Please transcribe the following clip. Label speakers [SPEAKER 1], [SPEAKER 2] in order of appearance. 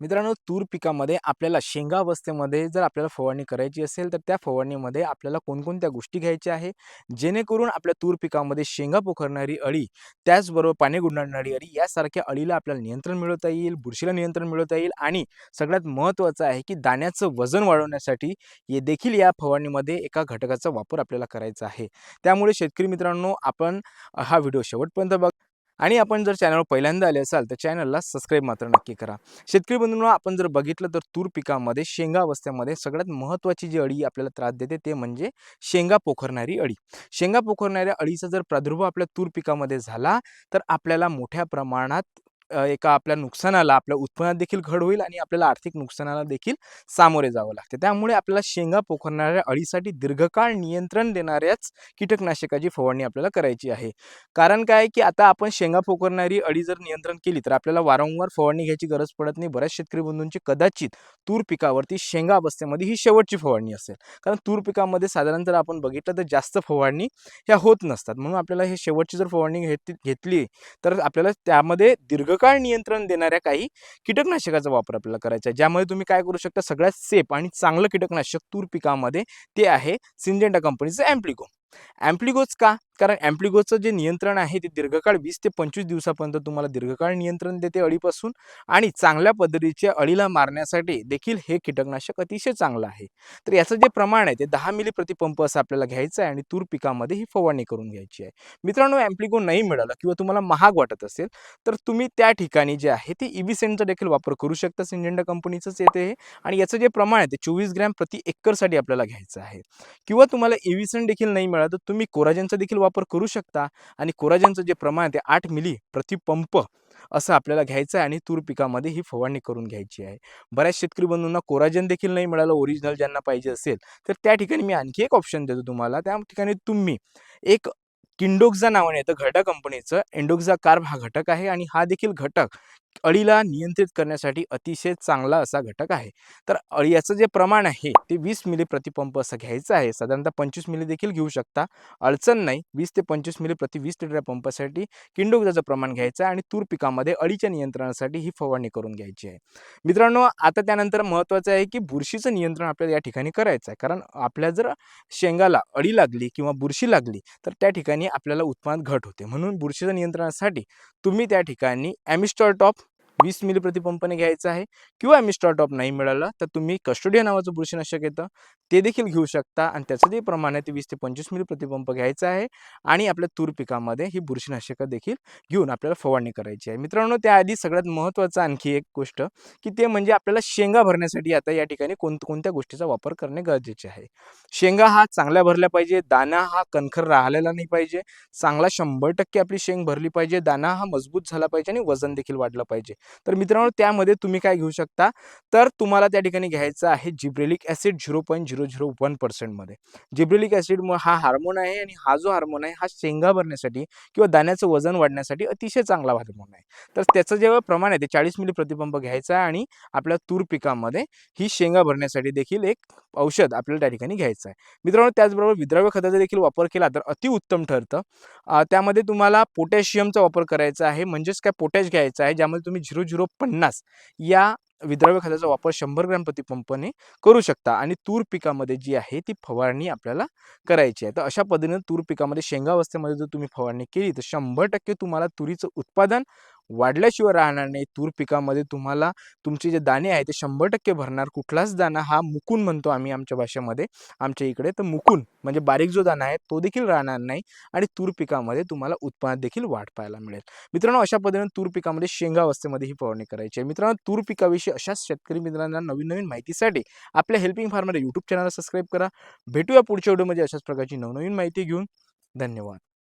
[SPEAKER 1] मित्रांनो तूर पिकामध्ये आपल्याला शेंगा अवस्थेमध्ये जर आपल्याला फवारणी करायची असेल तर त्या फवारणीमध्ये आपल्याला कोणकोणत्या गोष्टी घ्यायच्या आहे? जेणेकरून आपल्या तूर पिकामध्ये शेंगा पोखरणारी अळी त्याचबरोबर पाणी गुंडाळणारी अळी यासारख्या अळीला आपल्याला नियंत्रण मिळवता येईल बुरशीला नियंत्रण मिळवता येईल आणि सगळ्यात महत्त्वाचं आहे की दाण्याचं वजन वाढवण्यासाठी हे देखील या फवारणीमध्ये एका घटकाचा वापर आपल्याला करायचा आहे. त्यामुळे शेतकरी मित्रांनो आपण हा व्हिडिओ शेवटपर्यंत बघ. आणि आपण जर चॅनलवर पहिल्यांदा आले असाल तर चॅनलला सबस्क्राईब मात्र नक्की करा. शेतकरी बंधूंना आपण जर बघितलं तर तूर पिकामध्ये शेंगा अवस्थेमध्ये सगळ्यात महत्त्वाची जी अळी आपल्याला त्रास देते ते म्हणजे शेंगा पोखरणारी अळी. शेंगा पोखरणाऱ्या अळीचा जर प्रादुर्भाव आपल्या तूर पिकामध्ये झाला तर आपल्याला मोठ्या प्रमाणात एका आपल्या नुकसानाला आपल्या उत्पन्नात देखील घड होईल आणि आपल्याला आर्थिक नुकसानाला देखील सामोरे जावं लागते. त्यामुळे आपल्याला शेंगा पोखरणाऱ्या अळीसाठी दीर्घकाळ नियंत्रण देणाऱ्याच कीटकनाशकाची फवारणी आपल्याला करायची आहे. कारण काय की आता आपण शेंगा पोखरणारी अळी जर नियंत्रण केली तर आपल्याला वारंवार फवारणी घ्यायची गरज पडत नाही. बऱ्याच शेतकरी बंधूंची कदाचित तूर पिकावरती शेंगा अवस्थेमध्ये ही शेवटची फवारणी असेल. कारण तूर पिकामध्ये साधारण जर आपण बघितलं तर जास्त फवारणी ह्या होत नसतात. म्हणून आपल्याला हे शेवटची जर फवारणी घेत घेतली तर आपल्याला त्यामध्ये दीर्घ दीर्घकाळ नियंत्रण देणाऱ्या काही कीटकनाशकाचा वापर आपल्याला करायचा आहे. ज्यामध्ये तुम्ही काय करू शकता सगळ्यात सेफ आणि चांगलं कीटकनाशक तूर पिकामध्ये ते आहे सिंजेंटा कंपनीचं ॲम्प्लिगो. ॲम्प्लिगोच का? कारण ॲम्प्लिगोचं जे नियंत्रण आहे ते दीर्घकाळ वीस ते पंचवीस दिवसापर्यंत तुम्हाला दीर्घकाळ नियंत्रण देते अळीपासून आणि चांगल्या पद्धतीच्या अळीला मारण्यासाठी देखील हे कीटकनाशक अतिशय चांगलं आहे. तर याचं जे प्रमाण आहे ते दहा मिली प्रतिपंप असं आपल्याला घ्यायचं आहे आणि तूर पिकामध्ये ही फवारणी करून घ्यायची आहे. मित्रांनो ॲम्प्लिगो नाही मिळालं किंवा तुम्हाला महाग वाटत असेल तर तुम्ही त्या ठिकाणी जे आहे ते इव्हिसेंटचा देखील वापर करू शकता. सिंजेंडा कंपनीचंच येते हे आणि याचं जे प्रमाण आहे ते चोवीस ग्रॅम प्रति एकरसाठी आपल्याला घ्यायचं आहे. किंवा तुम्हाला इव्हिसेंट देखील नाही मिळालं तर तुम्ही कोराजेनचा देखील वापर करू शकता आणि कोराजेनचं जे प्रमाण आहे ते आठ मिली प्रतिपंप असं आपल्याला घ्यायचं आहे आणि तूर पिकामध्ये ही फवारणी करून घ्यायची आहे. बऱ्याच शेतकरी बंधूंना कोराजेन देखील नाही मिळालं ओरिजिनल ज्यांना पाहिजे असेल तर त्या ठिकाणी मी आणखी एक ऑप्शन देतो तुम्हाला. त्या ठिकाणी तुम्ही एक किंडोक्झा नावाने येतं घटक कंपनीचं एंडोक्झा कार्ब हा घटक आहे आणि हा देखील घटक अळीला नियंत्रित करण्यासाठी अतिशय चांगला असा घटक आहे. तर अळी याचं जे प्रमाण आहे ते वीस मिली प्रतिपंप असं घ्यायचं आहे. साधारणतः पंचवीस मिली देखील घेऊ शकता. अडचण नाही वीस ते पंचवीस मिली प्रति वीस लिटर पंपासाठी किंडोक्झाचं प्रमाण घ्यायचं आहे आणि तूर पिकामध्ये अळीच्या नियंत्रणासाठी ही फवारणी करून घ्यायची आहे. मित्रांनो आता त्यानंतर महत्त्वाचं आहे की बुरशीचं नियंत्रण आपल्याला या ठिकाणी करायचं आहे. कारण आपल्या जर शेंगाला अळी लागली किंवा बुरशी लागली तर त्या ठिकाणी आपल्याला उत्पादन घट होते. म्हणून बुरशीच्या नियंत्रणासाठी तुम्ही त्या ठिकाणी ॲमिस्टॉल टॉप वीस मिली प्रतिपंपाने घ्यायचं आहे किंवा ॲमिस्टॉल टॉप नाही मिळालं तर तुम्ही कस्टोडिया नावाचं बुरशीनाशक येतं ते देखील घेऊ शकता आणि त्याचं जे प्रमाण आहे ते वीस ते पंचवीस मिली प्रतिपंप घ्यायचं आहे आणि आपल्या तूर पिकामध्ये ही बुरशीनाशकं देखील घेऊन आपल्याला फवारणी करायची आहे. मित्रांनो त्याआधी सगळ्यात महत्त्वाचं आणखी एक गोष्ट की ते म्हणजे आपल्याला शेंगा भरण्यासाठी आता या ठिकाणी कोणत्या कोणत्या गोष्टीचा वापर करणे गरजेचे आहे. शेंगा हा चांगल्या भरल्या पाहिजे दाना हा कणखर राहिलेला नाही पाहिजे चांगला शंभर टक्के आपली शेंग भरली पाहिजे दाना हा मजबूत झाला पाहिजे आणि वजन देखील वाढलं पाहिजे. तर मित्रांनो त्यामध्ये तुम्ही काय घेऊ शकता? तर तुम्हाला त्या ठिकाणी घ्यायचं आहे gibberellic acid zero point zero zero one पर्सेंटमध्ये gibberellic acid हा हार्मोन आहे आणि हा जो हार्मोन आहे हा शेंगा भरण्यासाठी किंवा दाण्याचं वजन वाढण्यासाठी अतिशय चांगला हार्मोन आहे. तर त्याचं जेव्हा प्रमाण आहे ते चाळीस मिली प्रतिपंप घ्यायचा आहे आणि आपल्या तूर पिकामध्ये ही शेंगा भरण्यासाठी देखील एक औषध आपल्याला त्या ठिकाणी घ्यायचं आहे. मित्रांनो त्याचबरोबर विद्राव्य खताचा देखील वापर केला तर अतिउत्तम ठरतं. त्यामध्ये तुम्हाला पोटॅशियमचा वापर करायचा आहे. म्हणजेच काय? पोटॅश घ्यायचा आहे ज्यामध्ये तुम्ही झिरो झिरो पन्नास या विद्राव्य खताचा वापर शंभर ग्रॅम प्रतिपंपने करू शकता आणि तूर पिकामध्ये जी आहे ती फवारणी आपल्याला करायची आहे तर अशा पद्धतीने तूर पिकामध्ये शेंगा अवस्थेमध्ये जर तुम्ही फवारणी केली तर शंभर टक्के तुम्हाला तुरीचं उत्पादन वाढल्याशिवाय राहणार नाही. तूर पिकामध्ये तुम्हाला तुमचे जे दाणे आहे ते शंभर टक्के भरणार. कुठलाच दाणा हा मुकून म्हणतो आम्ही आमच्या भाषेमध्ये आमच्या इकडे. तर मुकून म्हणजे बारीक जो दाणा आहे तो देखील राहणार नाही आणि तूर पिकामध्ये तुम्हाला उत्पन्नात देखील वाढ पाहायला मिळेल. मित्रांनो अशा पद्धतीने तूर पिकामध्ये शेंगा अवस्थेमध्ये ही फवारणी करायची आहे. मित्रांनो तूर पिकाविषयी अशाच शेतकरी मित्रांना नवीन नवीन माहितीसाठी आपल्या हेल्पिंग फार्मर यूट्यूब चॅनलला सबस्क्राईब करा. भेटूया पुढच्या व्हिडिओमध्ये अशाच प्रकारची नवनवीन माहिती घेऊन. धन्यवाद.